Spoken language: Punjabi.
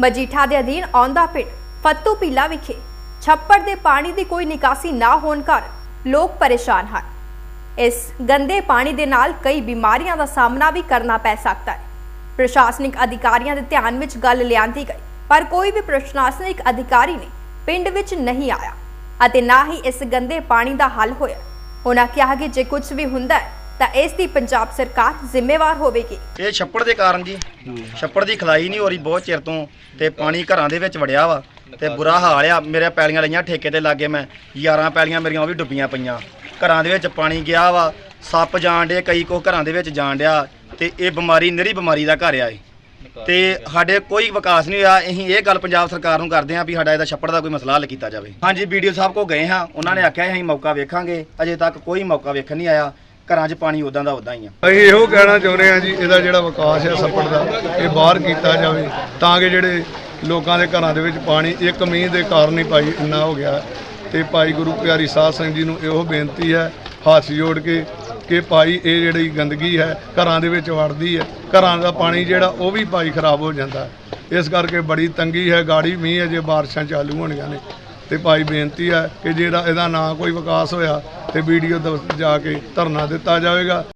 ਮਜੀਠਾ ਦੇ ਅਧੀਨ ਆਉਂਦਾ ਪਿੰਡ ਫੱਤੂ ਪੀਲਾ ਵਿਖੇ ਛੱਪੜ ਦੇ ਪਾਣੀ ਦੀ ਕੋਈ ਨਿਕਾਸੀ ਨਾ ਹੋਣ ਕਾਰਨ ਲੋਕ ਪਰੇਸ਼ਾਨ ਹਨ। ਇਸ ਗੰਦੇ ਪਾਣੀ ਦੇ ਨਾਲ ਕਈ ਬਿਮਾਰੀਆਂ ਦਾ ਸਾਹਮਣਾ ਵੀ ਕਰਨਾ ਪੈ ਸਕਦਾ ਹੈ। ਪ੍ਰਸ਼ਾਸਨਿਕ ਅਧਿਕਾਰੀਆਂ ਦੇ ਧਿਆਨ ਵਿੱਚ ਗੱਲ ਲਿਆਂਦੀ ਗਈ, ਪਰ ਕੋਈ ਵੀ ਪ੍ਰਸ਼ਾਸਨਿਕ ਅਧਿਕਾਰੀ ਨੇ ਪਿੰਡ ਵਿੱਚ ਨਹੀਂ ਆਇਆ ਅਤੇ ਨਾ ਹੀ ਇਸ ਗੰਦੇ ਪਾਣੀ ਦਾ ਹੱਲ ਹੋਇਆ। ਉਹਨਾਂ ਕਿਹਾ ਕਿ ਜੇ ਕੁਝ ਵੀ ਹੁੰਦਾ ਹੈ ਤਾਂ ਇਸ ਦੀ ਪੰਜਾਬ ਸਰਕਾਰ ਜ਼ਿੰਮੇਵਾਰ ਹੋਵੇਗੀ। ਇਹ ਛੱਪੜ ਦੇ ਕਾਰਨ ਜੀ। ਛੱਪੜ ਦੀ ਖਲਾਈ ਨਹੀਂ ਹੋ ਰਹੀ ਬਹੁਤ ਚਿਰ ਤੋਂ ਤੇ ਪਾਣੀ ਘਰਾਂ ਦੇ ਵਿੱਚ ਵੜਿਆ ਵਾ ਤੇ ਬੁਰਾ ਹਾਲ ਆ। ਮੇਰੇ ਪੈਲੀਆਂ ਲਈਆਂ, ਠੇਕੇ ਤੇ ਲੱਗੇ ਮੈਂ। 11 ਪੈਲੀਆਂ ਮੇਰੀਆਂ ਉਹ ਵੀ ਡੁੱਬੀਆਂ ਪਈਆਂ। ਘਰਾਂ ਦੇ ਵਿੱਚ ਪਾਣੀ ਗਿਆ ਵਾ। ਸੱਪ ਜਾਣ ਡੇ ਕਈ ਕੋ ਘਰਾਂ ਦੇ ਵਿੱਚ ਜਾਣ ਡਿਆ ਤੇ ਇਹ ਬਿਮਾਰੀ ਨਿਹਰੀ ਬਿਮਾਰੀ ਦਾ ਘਰ ਆ ਇਹ। ਤੇ ਸਾਡੇ ਕੋਈ ਵਿਕਾਸ ਨਹੀਂ ਹੋਇਆ। ਅਸੀਂ ਇਹ ਗੱਲ ਪੰਜਾਬ ਸਰਕਾਰ ਨੂੰ ਕਰਦੇ ਹਾਂ ਵੀ ਸਾਡਾ ਇਹਦਾ ਛੱਪੜ ਦਾ ਕੋਈ ਮਸਲਾ ਹੱਲ ਕੀਤਾ ਜਾਵੇ। ਹਾਂਜੀ ਵੀਡੀਓ ਸਾਹਿਬ ਕੋ ਗਏ ਹਾਂ। ਉਹਨਾਂ ਨੇ ਆਖਿਆ, ਅਸੀਂ ਮੌਕਾ ਵੇਖਾਂਗੇ। ਅਜੇ ਤੱਕ ਕੋਈ ਮੌਕਾ ਵੇਖਣ ਨਹੀਂ ਆਇਆ। ਘਰਾਂ 'ਚ ਪਾਣੀ ਉਦਾਂ ਦਾ ਉਦਾਂ ਹੀ ਆ। ਅਸੀਂ ਇਹੋ ਕਹਿਣਾ ਚਾਹੁੰਦੇ ਹਾਂ ਜੀ, ਇਹਦਾ ਜਿਹੜਾ ਵਿਕਾਸ ਹੈ ਸੱਪੜ ਦਾ, ਇਹ ਬਾਹਰ ਕੀਤਾ ਜਾਵੇ, ਤਾਂ ਕਿ ਜਿਹੜੇ ਲੋਕਾਂ ਦੇ ਘਰਾਂ ਦੇ ਵਿੱਚ ਪਾਣੀ ਇੱਕ ਮੀਂਹ ਦੇ ਕਾਰਨ ਹੀ ਭਾਈ ਇੰਨਾ ਹੋ ਗਿਆ। ਤੇ ਭਾਈ ਗੁਰੂ ਪਿਆਰੀ ਸਾਧ ਸੰਗਤ ਜੀ ਨੂੰ ਇਹੋ ਬੇਨਤੀ ਹੈ, ਹੱਥ ਜੋੜ ਕੇ ਕਿ ਭਾਈ ਇਹ ਜਿਹੜੀ ਗੰਦਗੀ ਹੈ ਘਰਾਂ ਦੇ ਵਿੱਚ ਵੜਦੀ ਹੈ, ਘਰਾਂ ਦਾ ਪਾਣੀ ਜਿਹੜਾ ਉਹ ਵੀ ਭਾਈ ਖਰਾਬ ਹੋ ਜਾਂਦਾ। ਇਸ ਕਰਕੇ ਬੜੀ ਤੰਗੀ ਹੈ, ਗਾੜੀ ਮੀਂਹ ਅਜੇ ਬਾਰਿਸ਼ਾਂ ਚਾਲੂ ਹੋਣੀਆਂ ਨੇ ਤੇ ਭਾਈ ਬੇਨਤੀ ਹੈ ਕਿ ਜਿਹੜਾ ਇਹਦਾ ਨਾ ਕੋਈ ਵਿਕਾਸ ਹੋਇਆ ਤੇ ਵੀਡੀਓ ਜਾ ਕੇ ਧਰਨਾ ਦਿੱਤਾ ਜਾਵੇਗਾ।